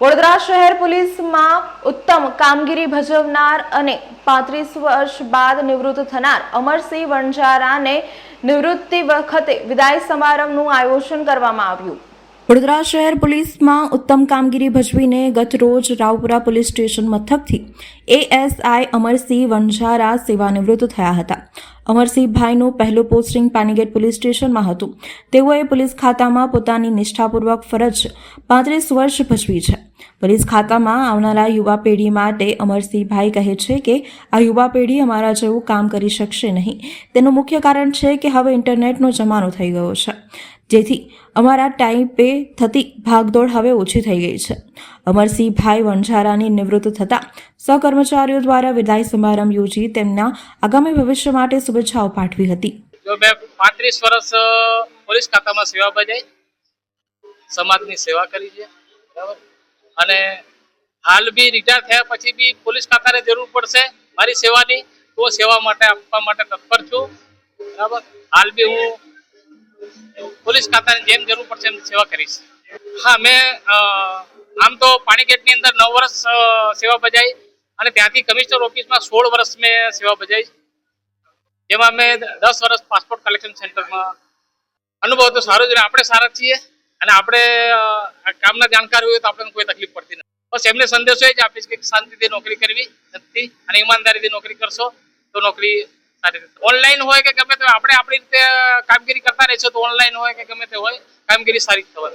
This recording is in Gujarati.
વડોદરા શહેર પોલીસમાં ઉત્તમ કામગીરી ભજવનાર અને પાંત્રીસ વર્ષ બાદ નિવૃત્ત થનાર અમરસિંહ વણજારાને નિવૃત્તિ વખતે વિદાય સમારંભનું આયોજન કરવામાં આવ્યું. વડોદરા શહેર પોલીસમાં ઉત્તમ કામગીરી ભજવીને ગત રોજ રાવપુરા પોલીસ સ્ટેશન મથકથી એએસઆઈ અમરસિંહ વણઝારા સેવાનિવૃત્ત થયા હતા. અમરસિંહભાઈનું પહેલું પોસ્ટિંગ પાનીગેટ પોલીસ સ્ટેશનમાં હતું. તેઓએ પોલીસ ખાતામાં પોતાની નિષ્ઠાપૂર્વક ફરજ પાંત્રીસ વર્ષ ભજવી છે. પોલીસ ખાતામાં આવનારા યુવા પેઢી માટે અમરસિંહભાઈ કહે છે કે, આ યુવા પેઢી અમારા જેવું કામ કરી શકશે નહીં. તેનું મુખ્ય કારણ છે કે હવે ઇન્ટરનેટનો જમાનો થઈ ગયો છે. જેથી અમારા ટાઈપે થતી ભાગદોડ હવે ઓછી થઈ ગઈ છે. અમરસિંહભાઈ વણઝારાની નિવૃત્ત થતાં સહકર્મચારીઓ દ્વારા વિદાય સમારંભ યોજી તેમના આગામી ભવિષ્ય માટે શુભેચ્છાઓ પાઠવી હતી. જો મેં પાંત્રીસ વર્ષ પોલીસ ખાતામાં સેવા બજાવી સમાજની સેવા કરી છે અને હાલ બી રિટાયર થયા પછી બી પોલીસ ખાતાને જરૂર પડશે મારી સેવાની, તો સેવા માટે આપવા માટે તત્પર છું, બરાબર? હાલ બી હું પોલીસ ખાતાની જેમ જરૂર પડશે એમ સેવા કરીશ. હા, મેં આમ તો પાણીગેટની અંદર નવ વર્ષ સેવા બજાવી અને ત્યાંથી કમિશનર ઓફિસમાં સોળ વર્ષ મેં સેવા બજાવી જેમાં મેં દસ વર્ષ પાસપોર્ટ કલેક્શન સેન્ટરમાં અનુભવ તો સારો જ આપણે સારા છીએ અને આપણે કામના જાણકાર હોય તો આપણને કોઈ તકલીફ પડતી નથી. બસ એમને સંદેશો એ જ આપીશ કે શાંતિથી નોકરી કરવી નથી અને ઈમાનદારીથી નોકરી કરશો તો નોકરી સારી રીતે ઓનલાઈન હોય કે ગમે તે આપણે આપણી રીતે કામગીરી કરતા રહીશું તો ઓનલાઈન હોય કે ગમે તે હોય, કામગીરી સારી થવાની.